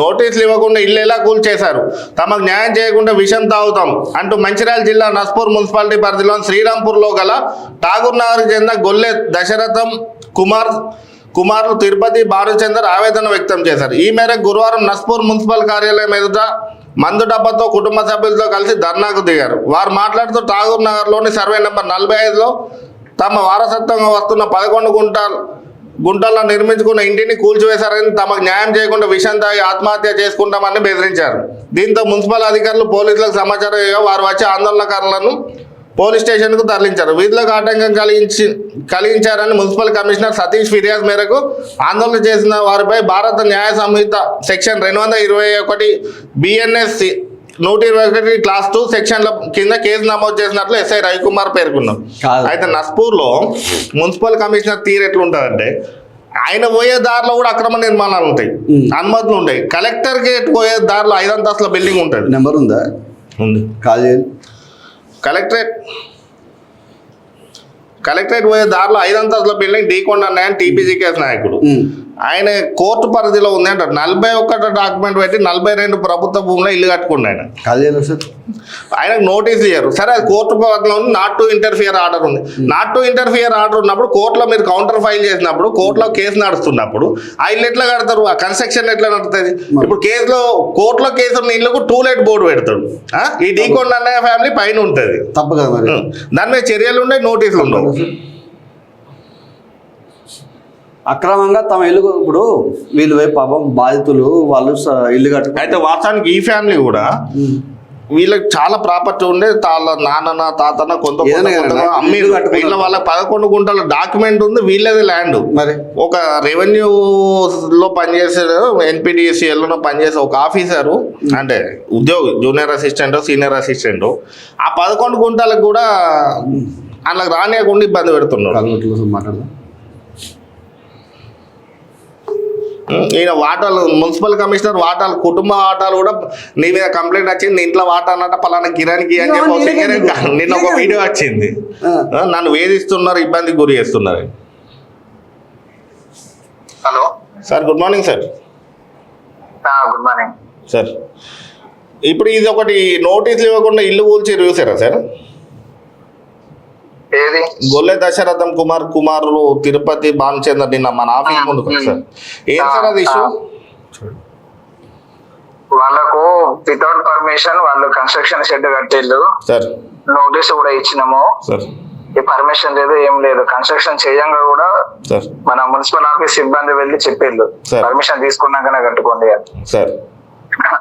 నోటీసులు ఇవ్వకుండా ఇల్లు ఎలా కూల్చేశారు? తమకు న్యాయం చేయకుండా విషం తాగుతాం అంటూ మంచిర్యాల జిల్లా నస్పూర్ మున్సిపాలిటీ పరిధిలోని శ్రీరాంపూర్లో గల ఠాగూర్ నగర్కి చెందిన గొల్లె దశరథం కుమార్ కుమారులు తిరుపతి భానుచందర్ ఆవేదన వ్యక్తం చేశారు. ఈ మేరకు గురువారం నస్పూర్ మున్సిపల్ కార్యాలయం ఎదుట మందు డబ్బాతో కుటుంబ సభ్యులతో కలిసి ధర్నాకు దిగారు. వారు మాట్లాడుతూ ఠాగూర్ నగర్లోని సర్వే నెంబర్ నలభై ఐదులో తమ వారసత్వంగా వస్తున్న పదకొండు గుంటలు గుంటల్లో నిర్మించుకున్న ఇంటిని కూల్చివేశారని తమకు న్యాయం చేయకుండా విషయం తాగి ఆత్మహత్య చేసుకుంటామని బెదిరించారు. దీంతో మున్సిపల్ అధికారులు పోలీసులకు సమాచారం ఇవ్వగా వారు వచ్చి ఆందోళనకారులను పోలీస్ స్టేషన్కు తరలించారు. వీధులకు ఆటంకం కలిగించి కలిగించారని మున్సిపల్ కమిషనర్ సతీష్ ఫిర్యాదు మేరకు ఆందోళన చేసిన వారిపై భారత న్యాయ సంహిత సెక్షన్ రెండు వందల ఇరవై ఒకటి బిఎన్ఎస్ నూట ఇరవై ఒకటి క్లాస్ టూ సెక్షన్ల కింద కేసు నమోదు చేసినట్లు ఎస్ఐ రవికుమార్ పేర్కొన్నారు కాదు. అయితే నస్పూర్లో మున్సిపల్ కమిషనర్ తీరు ఎట్లుంటుందంటే ఆయన పోయే దారిలో కూడా అక్రమ నిర్మాణాలు ఉంటాయి. అనుమతులు ఉంటాయి. కలెక్టర్ గేట్ పోయే దారిలో ఐదంతస్తుల బిల్డింగ్ ఉంటుంది. నెంబర్ ఉందా? ఉంది. కాల్ చేయండి కలెక్టరేట్ కలెక్టరేట్ పోయే దారిలో ఐదంతస్తుల బిల్డింగ్ ఢీకొండ అన్నాయని టీపీజీ కేసు నాయకుడు. ఆయన కోర్టు పరిధిలో ఉంది అంటారు. నలభై ఒక్కటో డాక్యుమెంట్ పెట్టి నలభై రెండు ప్రభుత్వ భూమిలో ఇల్లు కట్టుకుండు ఆయన. ఆయనకు నోటీస్ ఇయ్యారు. సరే అది కోర్టు పరిధిలో ఉంది నాట్ టు ఇంటర్ఫియర్ ఆర్డర్ ఉంది. నాట్ టు ఇంటర్ఫియర్ ఆర్డర్ ఉన్నప్పుడు కోర్టులో మీరు కౌంటర్ ఫైల్ చేసినప్పుడు కోర్టులో కేసు నడుస్తున్నప్పుడు ఆ ఇల్లు ఎట్లా కడతారు? ఆ కన్స్ట్రక్షన్ ఎట్లా నడుస్తుంది ఇప్పుడు కేసులో కోర్టులో కేసు ఉన్న ఇల్లుకు టూ లెట్ బోర్డు పెడతాడు? ఈ డీకొండ అన్నయ్య ఫ్యామిలీ పైన ఉంటుంది. తప్పు కదా మరి. దాని మీద చర్యలు ఉండే నోటీసులు ఉండవు. అక్రమంగా తమ ఇల్లు ఇప్పుడు వీళ్ళు పాపం బాధితులు వాళ్ళు ఇల్లు కట్టు అయితే వాస్తవానికి ఈ ఫ్యామిలీ కూడా వీళ్ళకి చాలా ప్రాపర్టీ ఉండే తాళ్ళ నాన్న తాతన కొంత కొంత ఏదైనా కొంతగా కానీ అమ్మి ఇల్లు కట్టుకున్నారు. వీళ్ళ వాళ్ళ పదకొండు గుంటల డాక్యుమెంట్ ఉంది వీళ్ళది ల్యాండ్ మరి? ఒక రెవెన్యూ లో పనిచేసే ఎన్పిడిఎస్సిఎల్లో పనిచేసే ఒక ఆఫీసరు అంటే ఉద్యోగి జూనియర్ అసిస్టెంట్ సీనియర్ అసిస్టెంట్ ఆ పదకొండు గుంటలకు కూడా అందులోకి రానియకుండా ఇబ్బంది పెడుతున్నాడు. ఈయన వాటాలు మున్సిపల్ కమిషనర్ వాటాలు కుటుంబ వాటాలు కూడా నీ మీద కంప్లైంట్ వచ్చింది నీ ఇంట్లో వాటా అన్నట్టు పలానా కిరాణికి అని చెప్పి నిన్న ఒక వీడియో వచ్చింది. నన్ను వేధిస్తున్నారు ఇబ్బందికి గురి చేస్తున్నారు. Hello. Sir good morning sir. Good morning. Sir ఇప్పుడు ఇది ఒకటి నోటీసులు ఇవ్వకుండా ఇల్లు కూల్చి చూసారా సార్? ఏది? గొల్లె దశరథం కుమార్ కుమారులు తిరుపతి భానుచందర్ నిన్న మన ఆఫీస్ ముందుకు సార్. ఏం సార్ అది ఇష్యూ? వాళ్ళకు వితౌట్ పర్మిషన్ వాళ్ళు కన్స్ట్రక్షన్ షెడ్ కట్టిల్లు. సార్. నోటీస్ కూడా ఇచ్చినాము. సార్. ఈ పర్మిషన్ లేదు ఏం లేదు. కన్స్ట్రక్షన్ చేయంగా కూడా మన మున్సిపల్ ఆఫీస్ సిబ్బంది వెళ్ళి చెప్పిళ్ళు. పర్మిషన్ తీసుకున్నాకనే కట్టుకోండి. సార్.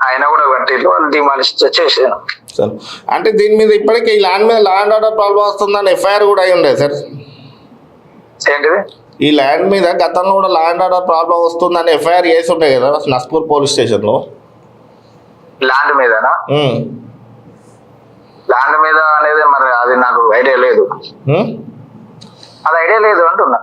అయినా కూడా కట్టిల్లు వాళ్ళు డిమాలిష్ చేసాను సార్ అంటే దీని మీద ఇప్పటికే ఈ ల్యాండ్ మీద ల్యాండ్ ఆర్డర్ ప్రాబ్లం వస్తుందని ఎఫ్ఐఆర్ కూడా అయి ఉండే సార్. ఏంటిది? ఈ ల్యాండ్ మీద గతంలో కూడా ల్యాండ్ ఆర్డర్ ప్రాబ్లం వస్తుందని ఎఫ్ఐఆర్ చేసి ఉండే కదా నస్పూర్ పోలీస్ స్టేషన్లో ల్యాండ్ మీదనా. ల్యాండ్ మీద అనేది మరి అది నాకు ఐడియా లేదు? అది ఐడియా లేదు అంటున్నా.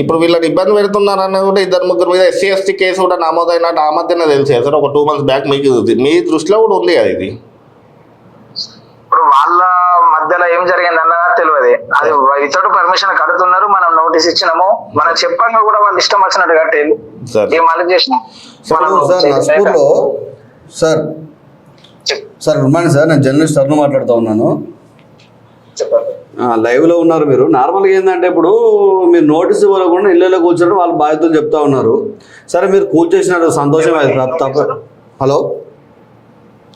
ఇప్పుడు వీళ్ళని ఇబ్బంది పెడుతున్నారని కూడా ఇద్దరు ముగ్గురు మీద ఎస్సీ ఎస్టీ కేసు కూడా నమోదైనట్టు ఆ మధ్యనే తెలిసే సార్ ఒక టూ మంత్స్ బ్యాక్ మీకు మీ దృష్టిలో కూడా ఉంది కదా ఇది? ఇప్పుడు వాళ్ళ మధ్యలో ఏం జరిగిందన్న తెలియదు. అది ఇతడు పర్మిషన్ కడుతున్నారు మనం నోటీస్ ఇచ్చినాము. మనం చెప్పంగా కూడా వాళ్ళు ఇష్టం వచ్చినట్టు కట్టేది. సార్ ఏం మళ్ళీ చేసినాం మనం సార్ నస్పూర్లో సార్ చెప్- సార్ గుడ్ మార్నింగ్ సార్ నేను జర్నలిస్ట్ టర్ను మాట్లాడుతూ ఉన్నాను. చెప్పండి. లైవ్లో ఉన్నారు మీరు. నార్మల్గా ఏంటంటే ఇప్పుడు మీరు నోటీస్ ఇవ్వకుండా ఇళ్ళలో కూర్చొని వాళ్ళ బాధ్యతలు చెప్తా ఉన్నారు. సరే మీరు కూల్చేసినారు సంతోషమే తప్ప- హలో?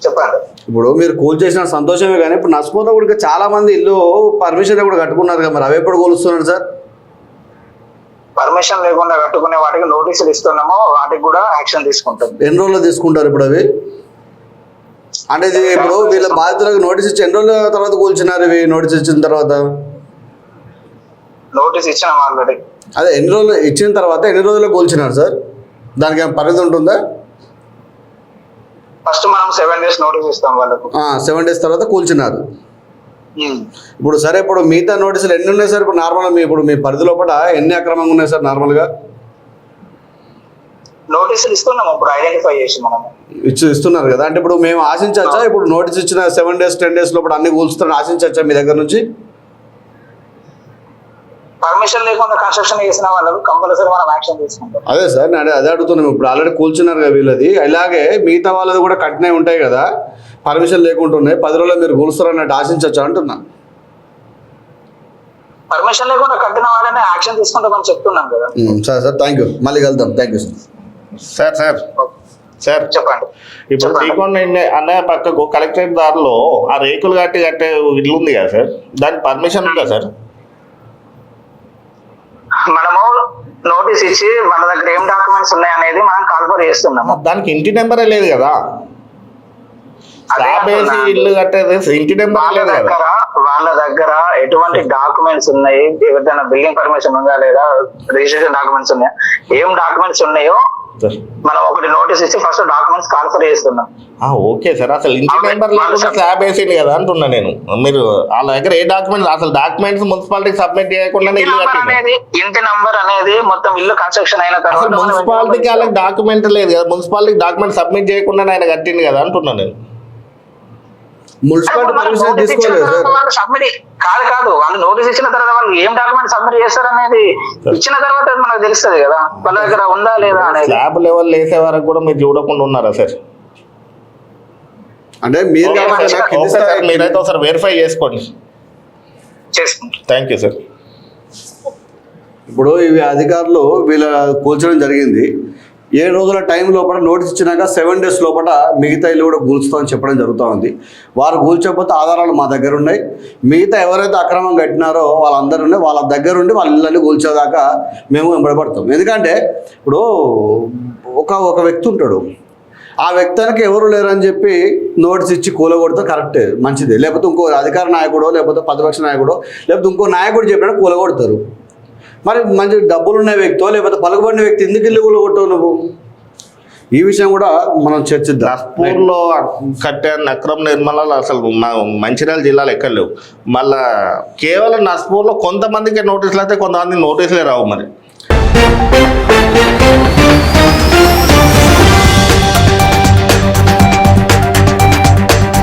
చెప్పండి ఇప్పుడు మీరు కూల్చేసిన సంతోషమే కానీ ఇప్పుడు నష్టపోతే కూడా చాలా మంది ఇల్లు పర్మిషన్ కూడా కట్టుకున్నారు కదా మరి. అవి ఎప్పుడు కూలుస్తున్నారు సార్? పర్మిషన్ లేకుండా కట్టుకునే వాటికి నోటీసులు ఇస్తున్నాము వాటికి కూడా యాక్షన్ తీసుకుంటాం. ఎన్ని రోజులు తీసుకుంటారు ఇప్పుడు అవి? అంటే ఇది ఇప్పుడు వీళ్ళ బాధితులకు నోటీస్ ఇచ్చి ఎన్ని రోజుల తర్వాత కూల్చినారు ఇవి నోటీస్ ఇచ్చిన తర్వాత? నోటీస్ ఇచ్చినాం ఆల్రెడీ అదే ఎన్ని రోజులు ఇచ్చిన తర్వాత ఎన్ని రోజుల్లో కూల్చినారు సార్? దానికి ఏమైనా పరిధి ఉంటుందా? ఫస్ట్ మనం సెవెన్ డేస్ నోటీస్ ఇస్తాం వాళ్ళకు. సెవెన్ డేస్ తర్వాత కూల్చినారు. ఇప్పుడు సరే ఇప్పుడు మిగతా నోటీసులు ఎన్ని ఉన్నాయి సార్? ఇప్పుడు నార్మల్గా మీ ఇప్పుడు మీ పరిధి లోపల ఎన్ని అక్రమంగా ఉన్నాయి సార్ నార్మల్గా నోటీసులు ఇస్తున్నాం ఇప్పుడు ఐడెంటిఫై చేసి మనం ఇచ్చి ఇస్తున్నారు కదా. అంటే ఇప్పుడు మేము ఆశించవచ్చా? ఇప్పుడు నోటీస్ ఇచ్చిన సెవెన్ డేస్ టెన్ డేస్ లోపల అన్ని కూల్చుతారని ఆశించవచ్చా మీ దగ్గర నుంచి? పర్మిషన్ లేకుండా కన్స్ట్రక్షన్ చేసిన వాళ్ళకు కంపల్సరీ మనం యాక్షన్ తీసుకుంటాం. అదే సార్ నేను అదే అడుగుతున్నాం ఇప్పుడు ఆల్రెడీ కూల్చున్నారు కదా వీళ్ళది. ఇలాగే మిగతా వాళ్ళది కూడా కట్టినవి ఉంటాయి కదా. పర్మిషన్ లేకుండా ఉన్నాయి. పది రోజులు మీరు కూలుస్తారు అన్నట్టు ఆశించవచ్చు అంటున్నా? పర్మిషన్ లేకుండా కట్టిన వాళ్ళనే యాక్షన్ తీసుకుంటామని చెప్తున్నాం కదా. సరే సార్ థ్యాంక్ యూ మళ్ళీ వెళ్తాం thank you sir sir sir. Sir. చెప్పండి. ఇప్పుడు. శ్రీకొండ అన్నయ్య పక్కకు కలెక్టరేట్ దారిలో ఆ రేకులు కట్టి కట్టే ఇల్లు ఉంది కదా సార్? దానికి పర్మిషన్ ఉందా సార్? మనము నోటీస్ ఇచ్చి వాళ్ళ దగ్గర ఏం డాక్యుమెంట్స్ ఉన్నాయి అనేది మనం కాల్ఫర్ చేస్తున్నాము. దానికి ఇంటి నెంబరే లేదు కదా. ఇల్లు కట్టేది ఇంటి నెంబర్ లేదు కదా? దగ్గర వాళ్ళ దగ్గర ఎటువంటి డాక్యుమెంట్స్ ఉన్నాయి? ఏదైనా బిల్డింగ్ పర్మిషన్ ఉందా లేదా? రిజిస్ట్రేషన్ డాక్యుమెంట్స్ ఉన్నాయా? ఏం డాక్యుమెంట్స్ ఉన్నాయో మనం ఒకటి నోటీస్ ఇచ్చి ఫస్ట్ డాక్యుమెంట్స్ కాల్ఫర్ చేస్తున్నాం. Okay sir. అసలు ఇంటి సబ్- స్లాబ్ వేసింది కదా అంటున్నా నేను. మీరు వాళ్ళ దగ్గర ఏ డాక్యుమెంట్స్ అసలు డాక్యుమెంట్స్ మున్సిపాలిటీకి సబ్మిట్ చేయకుండా ఇల్లు కట్టింది ఇంటి నంబర్ అనేది మొత్తం ఇల్లు కన్స్ట్రక్షన్ అయిన తర్వాత మున్సిపాలిటీకి వాళ్ళకి డాక్యుమెంట్ లేదు కదా. మున్సిపాలిటీకి డాక్యుమెంట్ సబ్మిట్ చేయకుండా ఆయన కట్టింది కదా అంటున్నా నేను. మున్సిపాలిటీ పర్మిషన్ నోటీస్ ఇచ్చిన తీసుకోలేదు సబ్మిట్ కాదు కాదు. వాళ్ళు నోటీస్ ఇచ్చిన తర్వాత వాళ్ళు ఏం డాక్యుమెంట్ సబ్మిట్ చేస్తారు అనేది ఇచ్చిన తర్వాత మనకు తెలుస్తుంది కదా. వాళ్ళ దగ్గర ఉందా లేదా అనేది. స్లాబ్ లెవెల్ వేసే వరకు కూడా మీరు చూడకుండా ఉన్నారా సార్? అంటే మీరు మీరైతే ఒకసారి వెరిఫై చేసుకోండి. థ్యాంక్ యూ సార్ ఇప్పుడు ఇవి అధికారులు వీళ్ళ కూల్చడం జరిగింది. ఏడు రోజుల టైం లోపల నోటీస్ ఇచ్చినాక సెవెన్ డేస్ లోపల మిగతా ఇల్లు కూడా కూల్చుతామని చెప్పడం జరుగుతూ ఉంది. వారు కూల్చకపోతే ఆధారాలు మా దగ్గర ఉన్నాయి. మిగతా ఎవరైతే అక్రమం కట్టినారో వాళ్ళందరూ ఉన్నాయి. వాళ్ళ దగ్గర ఉండి వాళ్ళ ఇళ్ళని కూల్చేదాకా మేము వెంబడబడతాం. ఎందుకంటే ఇప్పుడు ఒక ఒక వ్యక్తి ఉంటాడు. ఆ వ్యక్తానికి ఎవరు లేరని చెప్పి నోటీస్ ఇచ్చి కూలగొడితే కరెక్టే మంచిదే. లేకపోతే ఇంకో అధికార నాయకుడో లేకపోతే ప్రతిపక్ష నాయకుడో లేకపోతే ఇంకో నాయకుడు చెప్పినా కూలగొడతారు. మరి మంచి డబ్బులున్న వ్యక్తో లేకపోతే పలుకుబడిన వ్యక్తి ఎందుకు ఇల్లు కూలగొట్టావు నువ్వు? ఈ విషయం కూడా మనం చర్చిద్దాం. నస్పూర్లో కట్టే అక్రమ నిర్మాణాలు అసలు మంచిర్యాల జిల్లాలో ఎక్కడ లేవు. మళ్ళా కేవలం నస్పూర్లో కొంతమందికి నోటీసులు అయితే కొంతమంది నోటీసులే రావు మరి.